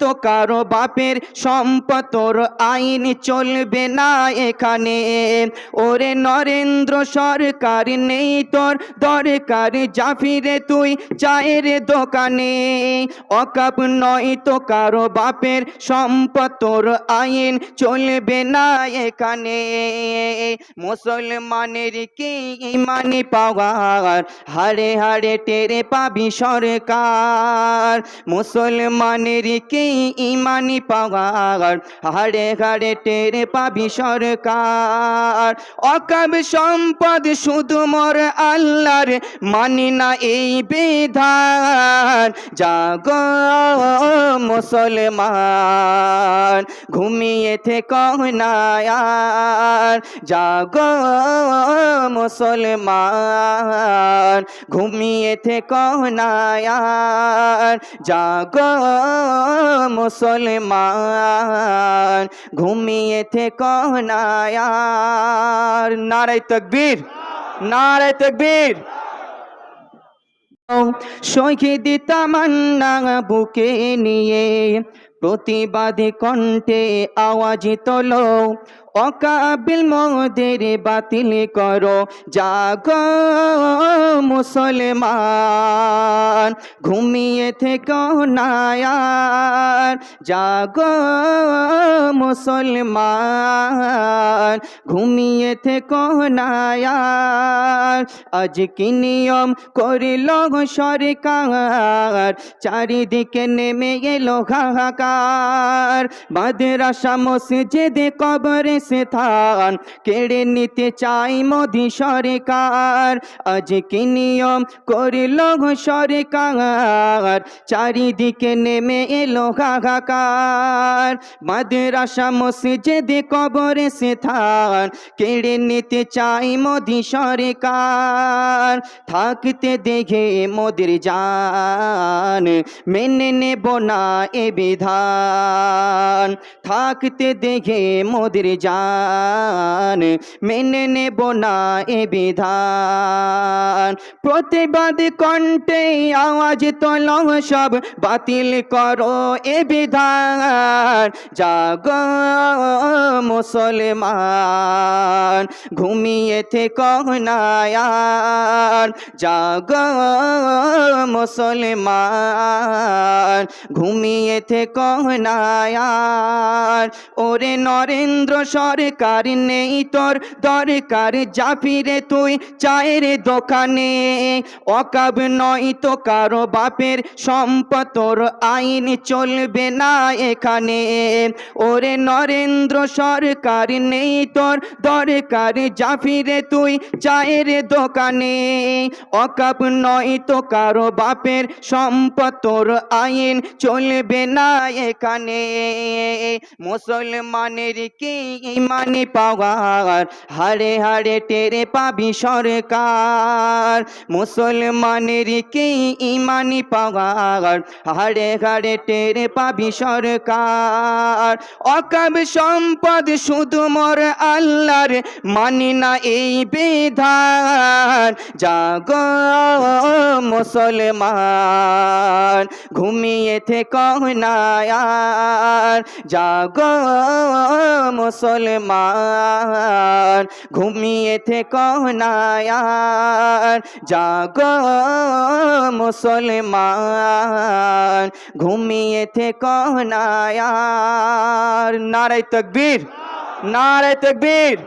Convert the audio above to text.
তো কারও বাপের সম্পদ, তোর আইন চলবে না এখানে। ওরে নরেন্দ্র সরকার নেই তোর দরকার, জাফিরে তুই চায়ের দোকানে। অকাপ নয় তো কারও বাপের সম্পদ, তোর আইন চলবে না এখানে। মুসলমানের কি ইমানি পাওয়ার? হারে হারে টেরে পাবি সরকার। মুসলমানের কি ইমানি পাওয়ার হারে হারে টেরে পাবি সরকার। অকাব সম্পদ শুধু মোর আল্লাহর, মানি না এই বিধান। জাগ মুসলমান, ঘুমিয়ে থেকে নায়ার। জাগ মুসলমান, ঘুমিয়ে থেকে নায়ার। জাগ মুসলমান, ঘুমিয়ে থেকো নায়ার। নারায় তকবীর নারায় তকবীর। শহীদ তামান্না বুকে নিয়ে প্রতিবাদী কণ্ঠে আওয়াজ তোলো। অকাবিল মোদের বাতিল করো, জাগ মুসলমান। ঘুমিয়ে থেকে নায়ার, জাগ মুসলমান। ঘুমিয়ে থেকে নায়ার আজ কি নিয়ম করিল সরকার। চারিদিকে নেমে এলো হাহাকার। মাদ্রাসা, মসজিদে, কবরে সে থান কেড়ে নিতে চাই মোদি সরকার। আজ কি নিয়ম করিল সরকার? চারিদিকে নেমে এলো হাহাকার। মাদ্রাসা মসজিদে কবরে সে থান কেড়ে নিতে চাই মোদি সরকার। থাকতে দেখে মোদের জান মেনে নেব না এ বিধান। থাকতে দেখে মোদের জান মেনে নেব না এ বিধান। প্রতিবাদ কণ্ঠে আওয়াজ তোল সব, বাতিল করো এ বিধান। জাগ মুসলমান, ঘুমিয়ে থেকে নায়ার জাগ মুসলমান, ঘুমিয়ে থেকে নায়ার ওরে নরেন্দ্র সরকার নেই তোর, দরকার যা ফিরে তুই চায়ের দোকানে। অকাব নয় তো কারও বাপের সম্পদ, তোর আইন চলবে না এখানে। ওরে নরেন্দ্র, সরকার নেই তোর, দরকার যা ফিরে তুই চায়ের দোকানে। অকাব নয় তো কারও বাপের সম্পদ, তোর আইন চলবে না এখানে। মুসলমানের কি ইমানি পাওয়ার। হারে হারে টেরে পাবি সরকার। মুসলমানের কি ইমানি পাওয়ার? হারে হারে টেরে পাবি সরকার। অকাব সম্পদ শুধু মোর আল্লাহর, মানি না এই বিধান। জাগ মুসলমান, ঘুমিয়ে থেকে নায়ার জাগ মুসলমান ঘুমিয়ে থেকে নায়ার। জাগ মুসলমান ঘুমিয়ে থেকে নায়ার। নারায় তকবীর নারায় তকবীর।